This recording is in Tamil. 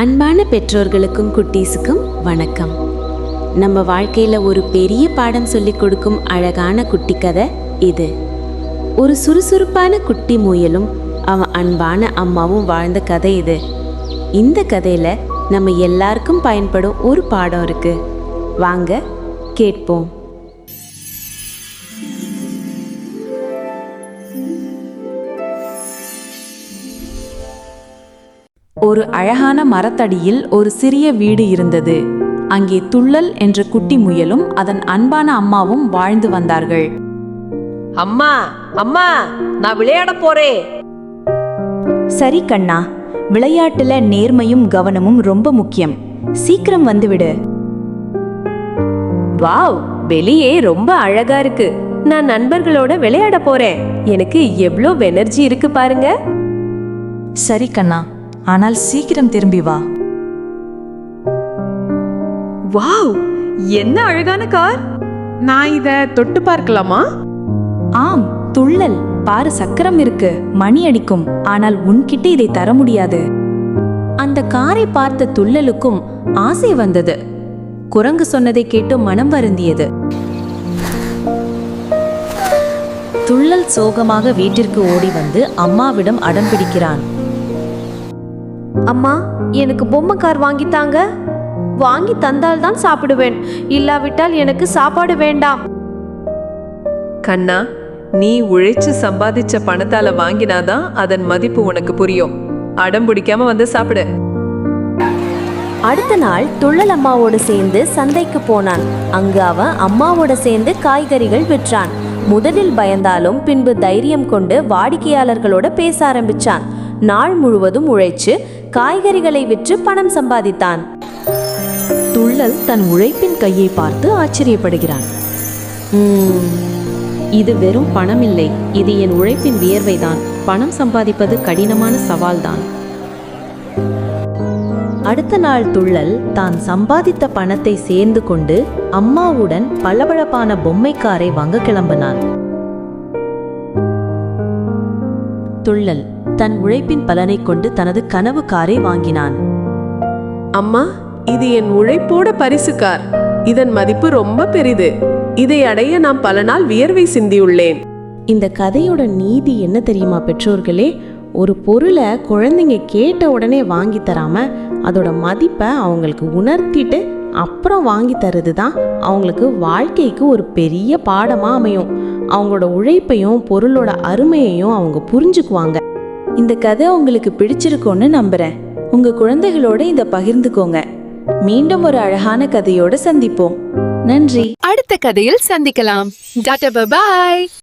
அன்பான பெற்றோர்களுக்கும் குட்டீஸுக்கும் வணக்கம். நம்ம வாழ்க்கையில் ஒரு பெரிய பாடம் சொல்லிக் கொடுக்கும் அழகான குட்டி கதை இது. ஒரு சுறுசுறுப்பான குட்டி முயலும் அவன் அன்பான அம்மாவும் வாழ்ந்த கதை இது. இந்த கதையில் நம்ம எல்லாருக்கும் பயன்படும் ஒரு பாடம் இருக்குது வாங்க கேட்போம். ஒரு அழகான மரத்தடியில் ஒரு சிறிய வீடு இருந்தது. அங்கே துள்ளல் என்ற குட்டி முயலும் அதன் அன்பான அம்மாவும் வாழ்ந்து வந்தார்கள். அம்மா அம்மா நான் விளையாட போறேன். சரி கண்ணா விளையாட்டுல நேர்மையும் கவனமும் ரொம்ப முக்கியம். சீக்கிரம் வந்துவிடு. வாவ் வெளியே ரொம்ப அழகா இருக்கு. நான் நண்பர்களோட விளையாட போறேன். எனக்கு எவ்வளோ எனர்ஜி இருக்கு பாருங்க. சரி கண்ணா ஆனால் சீக்கிரம் திரும்பி வா. வாவ் என்ன அழகான கார். நான் இத தொட்டு பார்க்கலாமா? ஆம் துள்ளல். பாரு சக்கரம் இருக்கு. மணி அடிக்கும். ஆனால் உன்கிட்ட இதை தர முடியாது. அந்த காரை பார்த்த துள்ளலுக்கும் ஆசை வந்தது. குரங்கு சொன்னதை கேட்டு மனம் வருந்தியது. துள்ளல் சோகமாக வீட்டிற்கு ஓடி வந்து அம்மாவிடம் அடம் பிடிக்கிறான். அம்மா எனக்கு பொம்மை கார் வாங்கி தாங்க. வாங்கி தந்தால் தான் சாப்பிடுவேன். இல்லாவிட்டால் எனக்கு சாப்பாடு வேண்டாம். கண்ணா நீ உழைச்சு சம்பாதிச்ச பணத்தால வாங்கினாதான் அதன் மதிப்பு உனக்கு புரியும். அடம் பிடிக்காம வந்து சாப்பிடு. அடுத்த நாள் துள்ளல் அம்மாவோடு சேர்ந்து சந்தைக்கு போனான். அங்கு அவன் அம்மாவோட சேர்ந்து காய்கறிகள் விற்றான். முதலில் பயந்தாலும் பின்பு தைரியம் கொண்டு வாடிக்கையாளர்களோட பேச ஆரம்பிச்சான். நாள் முழுவதும் உழைச்சு காய்கறிகளை விற்று பணம் சம்பாதித்தான். துள்ளல் தன் உழைப்பின் கையை பார்த்து ஆச்சரியப்படுகிறான். இது வெறும் பணம் இல்லை இது என் உழைப்பின் வியர்வைதான். பணம் சம்பாதிப்பது கடினமான சவால்தான். அடுத்த நாள் துள்ளல் தான் சம்பாதித்த பணத்தை சேர்ந்து கொண்டு அம்மாவுடன் பளபளப்பான பொம்மைக்காரை வங்க வாங்க கிளம்பினான். துள்ளல் தன் உழைப்பின் பலனை கொண்டு தனது கனவு காரை வாங்கினான். அம்மா இது என் உழைப்போட பரிசு கார். இதன் மதிப்பு ரொம்ப பெரிது. இதை அடைய நான் பல நாள் வியர்வை சிந்தியுள்ளேன். இந்த கதையோட நீதி என்ன தெரியுமா பெற்றோர்களே? ஒரு பொருளை குழந்தைங்க கேட்ட உடனே வாங்கி தராம அதோட மதிப்பை அவங்களுக்கு உணர்த்திட்டு அப்புறம் வாங்கி தருது தான் அவங்களுக்கு வாழ்க்கைக்கு ஒரு பெரிய பாடமாக அமையும். அவங்களோட உழைப்பையும் பொருளோட அருமையையும் அவங்க புரிஞ்சுக்குவாங்க. இந்த கதை உங்களுக்கு பிடிச்சிருக்கும்னு நம்புறேன். உங்க குழந்தைகளோட இதை பகிர்ந்துக்கோங்க. மீண்டும் ஒரு அழகான கதையோட சந்திப்போம். நன்றி. அடுத்த கதையில் சந்திக்கலாம். டாடா பாய்